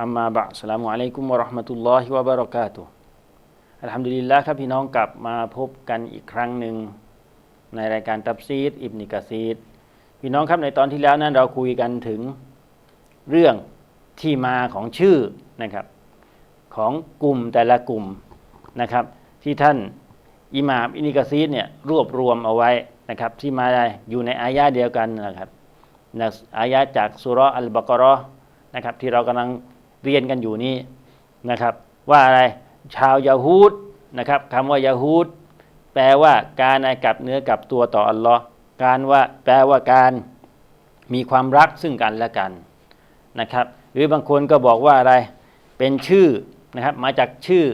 อามมาบะสลามุอะลัยกุมวะราะห์มะตุลลอฮิวะบะเราะกาตุอัลฮัมดุลิลลาฮ์ครับพี่น้องกลับมาพบกันอีกครั้งหนึ่งในรายการตับซีดอิบนิกะซีดพี่น้องครับในตอนที่แล้วนั้นเราคุยกันถึงเรื่องที่มาของชื่อนะครับของกลุ่มแต่ละกลุ่มนะครับที่ท่านอิหม่ามอินิกะซีดเนี่ยรวบรวมเอาไว้นะครับที่มาอยู่ในอายะเดียวกันนะครับอายะจากสุรอัลบากรอนะครับที่เรากำลัง เรียนกันอยู่นี้นะครับ ว่าอะไรชาวยาฮูดนะครับคำว่ายาฮูดแปลว่าการในกับเนื้อกับตัวต่ออัลลอฮ์การว่าแปลว่าการมีความรักซึ่งกันและกันนะครับ หรือบางคนก็บอกว่าอะไรเป็นชื่อนะครับมาจากชื่อ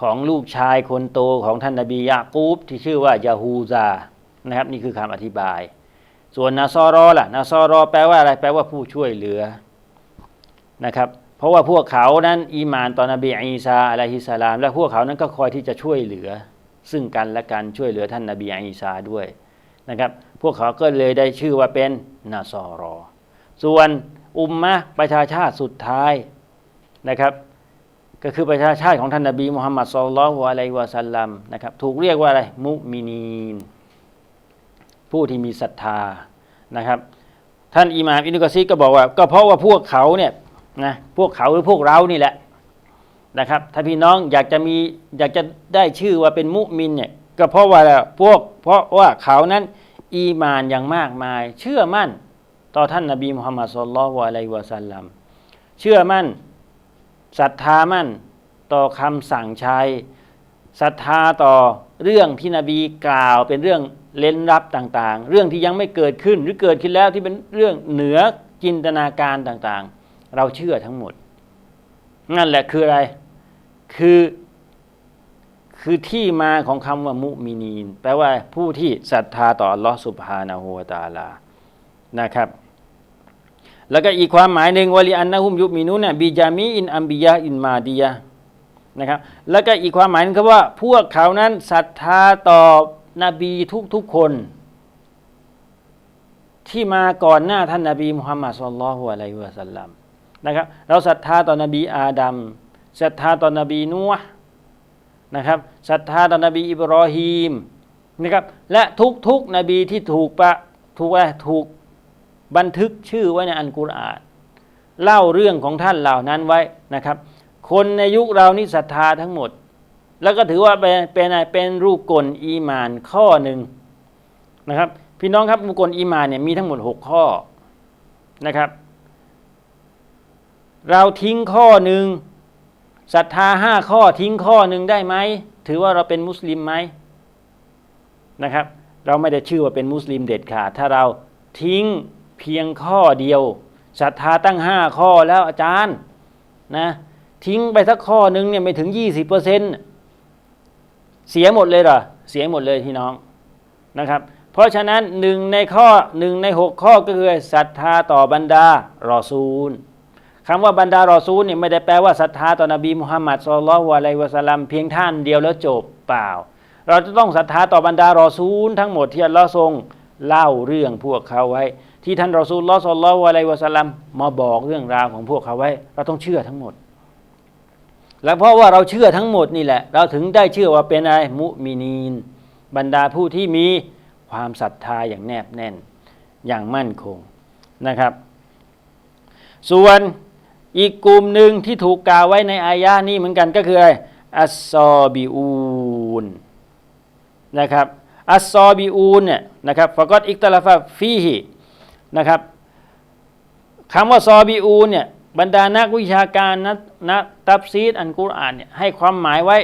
ของลูกชายคนโตของท่านนบียากูบที่ชื่อว่ายาฮูซานะครับ นี่คือคำอธิบาย ส่วนนาซอรอล่ะนาซอรอแปลว่าอะไรแปลว่าผู้ช่วยเหลือนะครับ ราะว่าพวกเขานั้นอีมานต่อนบีอีสาอะลัยฮิสลาม และพวกเขานั้นก็คอยที่จะช่วยเหลือ ซึ่งกันและกันช่วยเหลือท่านนบีอีสาด้วยนะครับ พวกเขาก็เลยได้ชื่อว่าเป็นนาซอรอ ส่วนอุมมะประชาชาติสุดท้ายนะครับ ก็คือประชาชาติของท่านนบีมุฮัมมัดสุลลัลฮุอะลัยวะสัลลัมนะครับถูกเรียกว่าอะไรมุมินีน ผู้ที่มีศรัทธานะครับ ท่านอิหม่ามอินุกะซีก็บอกว่า ก็เพราะว่าพวกเขาเนี่ย นะพวกเขาหรือพวกเรานี่แหละนะครับ ถ้าพี่น้องอยากจะมีอยากจะได้ชื่อว่าเป็นมุมินเนี่ยก็เพราะว่าพวกเพราะว่าเขานั้น อีมานอย่างมากมาย เชื่อมั่น ต่อท่านนบีมุฮัมมัดสุลลัลฮุอะลัยวะสัลลัมเชื่อมั่นศรัทธามั่นต่อคำสั่งใช้ศรัทธาต่อเรื่องที่นบีกล่าวเป็นเรื่องเล้นลับต่างๆ เรื่องที่ยังไม่เกิดขึ้นหรือเกิดขึ้นแล้วที่เป็นเรื่องเหนือจินตนาการต่างๆ เราเชื่อทั้งหมด นั่นแหละคืออะไร คือคือที่มาของคำว่ามุมินีน แปลว่าผู้ที่ศรัทธาต่ออัลลอฮฺสุบฮานาหูวตาลานะครับ แล้วก็อีกความหมายหนึ่งวลีอันนะฮุมยุมินุเนี่ยบีจามีอินอัมบิยาอินมาดียะนะครับ แล้วก็อีกความหมายนึงคือว่า พวกเขานั้นศรัทธาต่อนบีทุกๆคน ที่มาก่อนหน้าท่านนาบีมุฮัมมัดสุลลัลฮุอะลัยฮิวะสัลลัม นะครับเราศรัทธาต่อนบีอาดัมศรัทธาต่อนบีนัวนะครับศรัทธาต่อนบีอิบรอฮีมนะครับและทุกๆนบีที่ถูกปะถูกอะไรถูกบันทึกชื่อไว้ในอันกุรอานเล่าเรื่องของท่านเหล่านั้นไว้นะครับ คนในยุคเรานี่ศรัทธาทั้งหมด แล้วก็ถือว่าเป็นเป็นเป็นรูปกลอีมานข้อหนึ่งนะครับ พี่น้องครับรูปกลอีมานเนี่ยมีทั้งหมด 6 ข้อนะครับ เราทิ้งข้อหนึ่งศรัทธาห้าข้อทิ้งข้อหนึ่งได้ไหมถือว่าเราเป็นมุสลิมไหมนะครับ เราไม่ได้ชื่อว่าเป็นมุสลิมเด็ดขาดถ้าเราทิ้งเพียงข้อเดียวศรัทธาตั้งห้าข้อแล้วอาจารย์นะทิ้งไปสักข้อหนึ่งเนี่ยไม่ถึงยี่สิบเปอร์เซ็นต์เสียหมดเลยเหรอเสียหมดเลยพี่น้องนะครับ เพราะฉะนั้นหนึ่งในข้อหนึ่งในหกข้อก็คือศรัทธาต่อบรรดารอซูล คำว่าบรรดารอซูลเนี่ยไม่ได้แปลว่าศรัทธาต่อนบีมุฮัมมัดสุลลัลฮุอะลัยฮิวะสัลลัมเพียงท่านเดียวแล้วจบเปล่า เราจะต้องศรัทธาต่อบรรดารอซูลทั้งหมดที่อัลลอฮ์ทรงเล่าเรื่องพวกเขาไว้ ที่ท่านรอซูลลอสลลอะลัยวะสัลลัมมาบอกเรื่องราวของพวกเขาไว้ เราต้องเชื่อทั้งหมด และเพราะว่าเราเชื่อทั้งหมดนี่แหละ เราถึงได้เชื่อว่าเป็นอะไรมุมินีน บรรดาผู้ที่มีความศรัทธาอย่างแนบแน่นอย่างมั่นคงนะครับ ส่วน อีกกลุ่มหนึ่งที่ถูกกล่าวไว้ในอายะนี้เหมือนกันก็คืออะไรอัสซอบิอูนนะครับอัสซอบิอูนเนี่ยนะครับฟะกอดอิกตลาฟะฟีฮินะครับคำว่าซอบิอูนเนี่ยบรรดานักวิชาการนักนักตับซีดอันกุรอานเนี่ยให้ความหมายไว้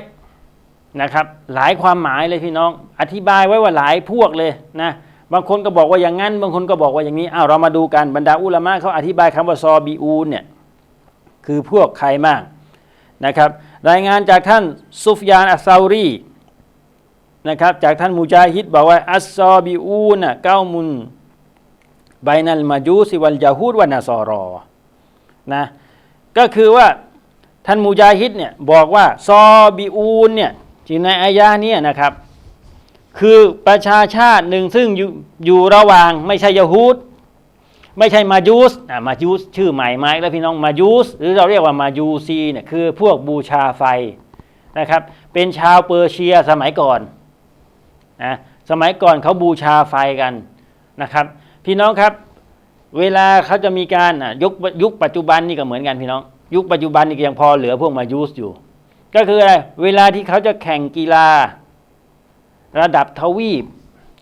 นะครับ หลายความหมายเลยพี่น้อง อธิบายไว้ว่าหลายพวกเลยนะบางคนก็บอกว่าอย่างนั้น บางคนก็บอกว่าอย่างนี้อ้าวเรามาดูกันบรรดาอุลามะเขาอธิบายคำว่าซอบิอูนเนี่ย คือพวกใครบ้างนะครับ รายงานจากท่านซุฟยานอัสซารีนะครับจากท่านมุจาฮิดบอกว่าอัสซอบิอูนะเก้ามุนไบนัลมาจูซิวัลยาฮูดวานาซอรอนะก็คือว่าท่านมุจาฮิดเนี่ยบอกว่าซอบิอูนเนี่ยที่ในอายะเนี้นะครับ คือประชาชาติหนึ่งซึ่งอยู่อยู่ระหว่างไม่ใช่ยะฮูด ไม่ใช่มาจูสอ่ามาจูสชื่อใหม่ไหมแล้วพี่น้องมาจูสหรือเราเรียกว่ามาจูซีเนี่ยคือพวกบูชาไฟนะครับ เป็นชาวเปอร์เซียสมัยก่อนนะสมัยก่อนเขาบูชาไฟกันนะครับ พี่น้องครับ เวลาเขาจะมีการยุคยุคปัจจุบันนี่ก็เหมือนกันพี่น้อง ยุคปัจจุบันนี่ยังพอเหลือพวกมาจูสอยู่ ก็คืออะไรเวลาที่เขาจะแข่งกีฬา ระดับทวีป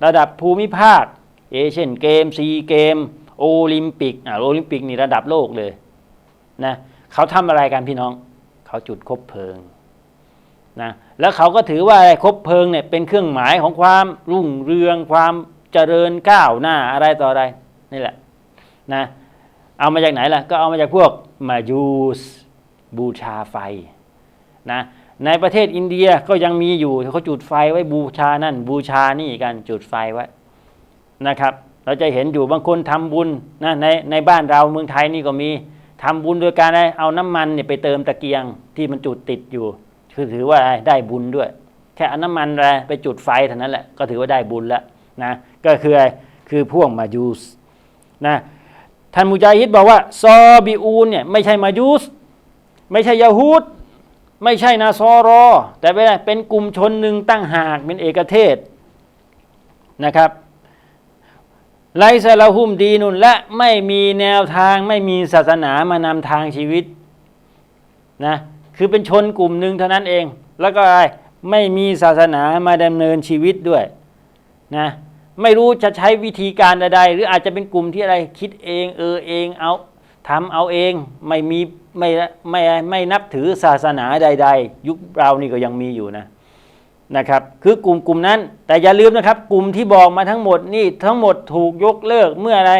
ระดับภูมิภาค เอเชียนเกมซีเกม โอลิมปิกอ่าโอลิมปิกนี่ระดับโลกเลยนะเขาทำอะไรกันพี่น้อง เขาจุดคบเพลิงนะแล้วเขาก็ถือว่าอะไรคบเพลิงเนี่ยเป็นเครื่องหมายของความรุ่งเรืองความเจริญก้าวหน้าอะไรต่ออะไรนี่แหละนะเอามาจากไหนล่ะก็เอามาจากพวกมายูสบูชาไฟนะในประเทศอินเดียก็ยังมีอยู่เขาจุดไฟไว้บูชานั่นบูชานี่กันจุดไฟไว้นะครับ เราจะเห็นอยู่บางคนทำบุญนะในในบ้านเราเมืองไทยนี่ก็มีทำบุญโดยการเอาน้ำมันเนี่ยไปเติมตะเกียงที่มันจุดติดอยู่ คือถือว่าได้บุญด้วย แค่เอาน้ำมันอะไรไปจุดไฟเท่านั้นแหละก็ถือว่าได้บุญแล้วนะก็คืออะไรคือพวกมายูสนะท่านมุจาฮิดบอกว่าซอบิอูนเนี่ยไม่ใช่มายูสไม่ใช่ยาฮูดไม่ใช่นาซอรอ แต่เป็นเป็นกลุ่มชนหนึ่งตั้งหากเป็นเอกเทศนะครับ ไลซาลาหุมดีนุนและไม่มีแนวทางไม่มีศาสนามานำทางชีวิตนะคือเป็นชนกลุ่มหนึ่งเท่านั้นเอง แล้วก็อะไรไม่มีศาสนามาดำเนินชีวิตด้วยนะไม่รู้จะใช้วิธีการใดๆหรืออาจจะเป็นกลุ่มที่อะไรคิดเอง เออเองเอาทำเอาเองไม่มีไม่ไม่ไม่นับถือศาสนาใด ๆ ยุคเรานี่ก็ยังมีอยู่นะ นะครับคือกลุ่มกลุ่มนั้น แต่อย่าลืมนะครับ กลุ่มที่บอกมาทั้งหมดนี่ทั้งหมดถูกยกเลิกเมื่ออะไร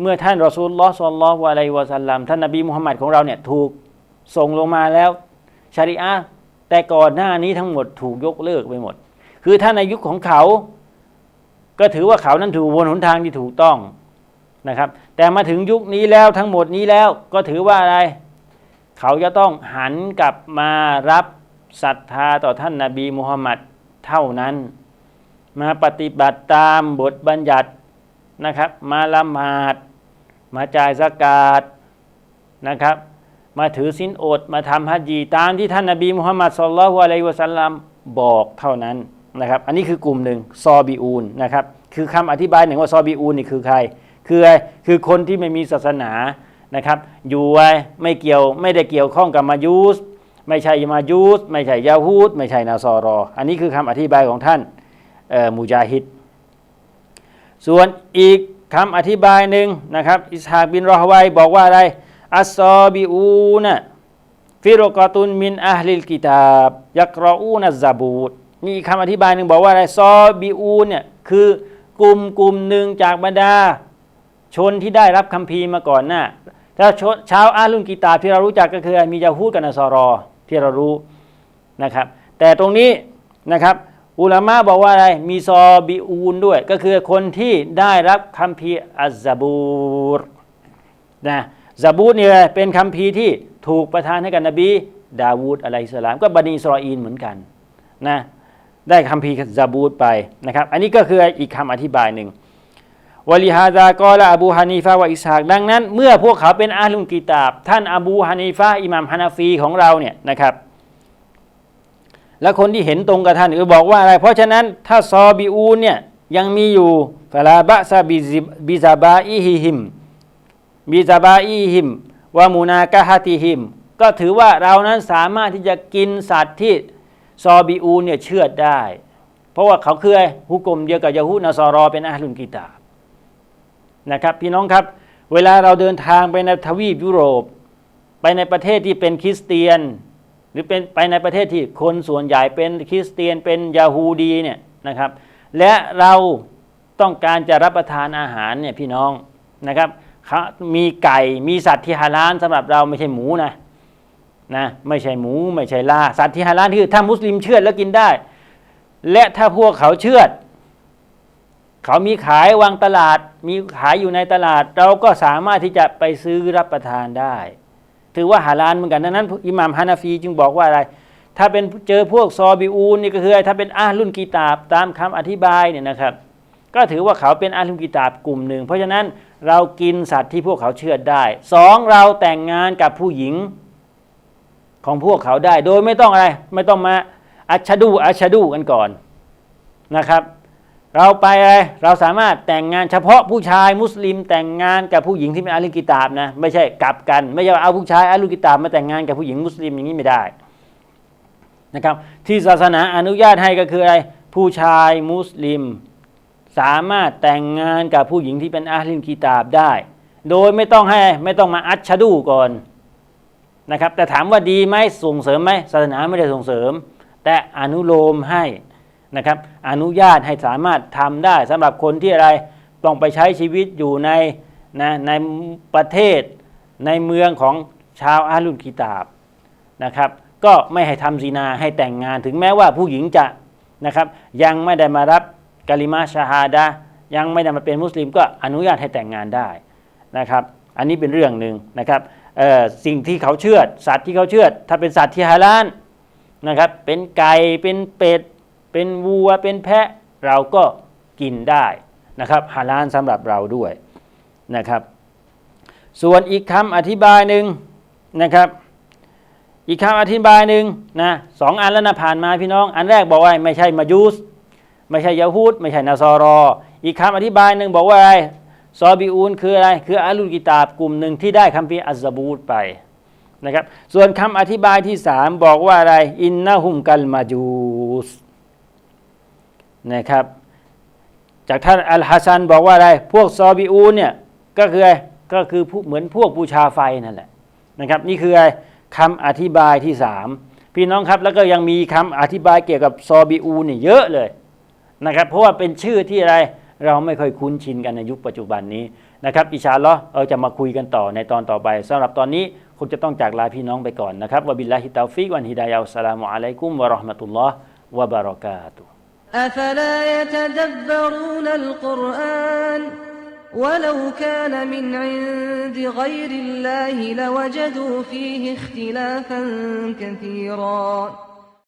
เมื่อท่านรอซูลลอฮซัลลอฮุอะลัยฮิวะสัลลัมท่านนบีมุฮัมมัดของเราเนี่ยถูกส่งลงมาแล้วชาริอะแต่ก่อนหน้านี้ทั้งหมดถูกยกเลิกไปหมด คือถ้านในยุคของเขา ก็ถือว่าเขานั้นถูกบนหนทางที่ถูกต้องนะครับ แต่มาถึงยุคนี้แล้วทั้งหมดนี้แล้วก็ถือว่าอะไร เขาจะต้องหันกลับมารับ ศรัทธาต่อท่านนาบีมุฮัมมัดเท่านั้น มาปฏิบัติตามบทบัญญัตินะครับ มาละหมาด มาจ่ายสกาดนะครับ มาถือสินอด มาทำฮัจญีตามที่ท่านนาบีมุฮัมมัดสุลลัลฮุอะลัยวะสัลลัมบอกเท่านั้นนะครับ อันนี้คือกลุ่มหนึ่งซอบิอูนนะครับ คือคำอธิบายหนึ่งว่าซอบิอูนนี่คือใคร คืออะไรคือคนที่ไม่มีศาสนานะครับ อยู่ไว้ไม่เกี่ยวไม่ได้เกี่ยวข้องกับมายูส ไม่ใช่มายูสไม่ใช่ยาฮูดไม่ใช่นาซอรอ อันนี้คือคำอธิบายของท่านมุจาฮิดส่วนอีกคำอธิบายหนึ่งนะครับอิสฮากบินรอฮวัยบอกว่าอะไรอัสซอบิอูนะฟิโรกตุนมินอัลลิลกิตาบยักรออูนัซาบูดมีคำอธิบายหนึ่งบอกว่าอะไรซอบิอูนเนี่ยคือกลุ่มกลุ่มหนึ่งจากบรรดา ชนที่ได้รับคัมภีร์มาก่อนหน้าถ้าชาวอาลุนกิตาบที่เรารู้จักก็คือมียาฮูดกับนาซอรอ ที่เรารู้นะครับ แต่ตรงนี้นะครับอุลามะบอกว่าอะไรมีซอบิอูนด้วย ก็คือคนที่ได้รับคัมภีร์อัซบูรนะซาบูรเนี่ยเป็นคัมภีร์ที่ถูกประทานให้กับนบีดาวูดอะลัยสลาม ก็บันิสรออีนเหมือนกันนะได้คัมภีร์ซาบูรไปนะครับ อันนี้ก็คืออีกคำอธิบายหนึ่ง วะลิฮาซากอละอบูฮานีฟะวะอิสฮากดังนั้น เมื่อพวกเขาเป็นอาลุนกิตาบ ท่านอบูฮานีฟะอิหมัมฮานาฟีของเราเนี่ยนะครับและคนที่เห็นตรงกับท่านก็บอกว่าอะไร เพราะฉะนั้นถ้าซอบิอูนเนี่ยยังมีอยู่ฟลาบะซาบิซิบิซาบาอีฮิฮิมบิซาบาอีฮิมวามูนากะฮติฮิม ก็ถือว่าเรานั้นสามารถที่จะกินสัตว์ที่ซอบิอูนเนี่ยเชื่อดได้ เพราะว่าเขาเคือฮุกกลมเดียวกับยะฮูนซอรอเป็นอาลุนกิตาบ นะครับพี่น้องครับเวลาเราเดินทางไปในทวีปยุโรป ไปในประเทศที่เป็นคริสเตียน หรือเป็นไปในประเทศที่คนส่วนใหญ่เป็นคริสเตียนเป็นยาฮูดีเนี่ยนะครับ และเราต้องการจะรับประทานอาหารเนี่ยพี่น้องนะครับมีไก่มีสัตว์ที่ฮาลาลสำหรับเราไม่ใช่หมูนะนะไม่ใช่หมูไม่ใช่ลาสัตว์ที่ฮาลาลคือถ้ามุสลิมเชื่อแล้วกินได้ และถ้าพวกเขาเชื่อเขามีขายวางตลาด มีขายอยู่ในตลาด เราก็สามารถที่จะไปซื้อรับประทานได้ ถือว่าฮาลาลเหมือนกันดังนั้นอิหม่ามฮานาฟีจึงบอกว่าอะไร ถ้าเป็นเจอพวกซอบิอูนนี่ก็คือถ้าเป็นอาลุ่นกีตาบตามคำอธิบายเนี่ยนะครับ ก็ถือว่าเขาเป็นอาลุ่นกีตาบกลุ่มหนึ่ง เพราะฉะนั้นเรากินสัตว์ที่พวกเขาเชื่อดได้สองเราแต่งงานกับผู้หญิงของพวกเขาได้ โดยไม่ต้องอะไร ไม่ต้องมาอัชดูอัชดูกันก่อนนะครับ เราไปอะไรเราสามารถแต่งงานเฉพาะผู้ชายมุสลิมแต่งงานกับผู้หญิงที่เป็นอาลุกิตาบนะไม่ใช่กลับกัน ไม่ใช่เอาผู้ชายอาลุกิตาบมาแต่งงานกับผู้หญิงมุสลิมอย่างนี้ไม่ได้นะครับที่ศาสนาอนุญาตให้ก็คืออะไรผู้ชายมุสลิม สามารถแต่งงานกับผู้หญิงที่เป็นอาลินกีตาบได้ โดยไม่ต้องให้ไม่ต้องมาอัดชดูก่อนนะครับแต่ถามว่าดีไหมส่งเสริมไหมศาสนาไม่ได้ส่งเสริม แต่อนุโลมให้ นะครับอนุญาตให้สามารถทำได้สำหรับคนที่อะไรต้องไปใช้ชีวิตอยู่ในนะในประเทศในเมืองของชาวอาลุนกีตาบนะครับ ก็ไม่ให้ทำซีนาให้แต่งงานถึงแม้ว่าผู้หญิงจะนะครับ ยังไม่ได้มารับกาลิมาชาฮาดะยังไม่ได้มาเป็นมุสลิม ก็อนุญาตให้แต่งงานได้นะครับ อันนี้เป็นเรื่องหนึ่งนะครับสิ่งที่เขาเชื่อสัตว์ที่เขาเชื่อถ้าเป็นสัตว์ที่ฮาลาลนะครับ เป็นไก่เป็นเป็ด เป็นวัวเป็นแพะเราก็กินได้นะครับฮาลาลสำหรับเราด้วยนะครับ ส่วนอีกคำอธิบายหนึ่งนะครับ อีกคำอธิบายหนึ่งนะสองอันแล้วนะผ่านมาพี่น้อง อันแรกบอกว่าไม่ใช่มายูสไม่ใช่ยาฮูดไม่ใช่นาซอรอ อีกคำอธิบายหนึ่งบอกว่าอะไรซอบิอูนคืออะไร คืออาลุกิตาบกลุ่มหนึ่งที่ได้คัมภีร์อัซบูตไปนะครับ ส่วนคำอธิบายที่สามบอกว่าอะไร อินนาฮุมกัลมาจูส นะครับ จากท่านอัลฮัสซันบอกว่าอะไร พวกซอบิอูนเนี่ยก็คืออะไรก็คือเหมือนพวกบูชาไฟนั่นแหละนะครับ นี่คืออะไรคำอธิบายที่สามพี่น้องครับแล้วก็ยังมีคำอธิบายเกี่ยวกับซอบิอูนเนี่ยเยอะเลยนะครับ เพราะว่าเป็นชื่อที่อะไรเราไม่ค่อยคุ้นชินกันในยุคปัจจุบันนี้นะครับอิชาลอเราจะมาคุยกันต่อในตอนต่อไปสำหรับตอนนี้คุณจะต้องจากลาพี่น้องไปก่อนนะครับวะบิลลาฮิตาฟิกวันฮิดายาอัสสลามุอะลัยกุมวะราะห์มะตุลลอฮ์วะบารอกาตุ أفلا يتدبرون القرآن ولو كان من عند غير الله لوجدوا فيه اختلافا كثيرا.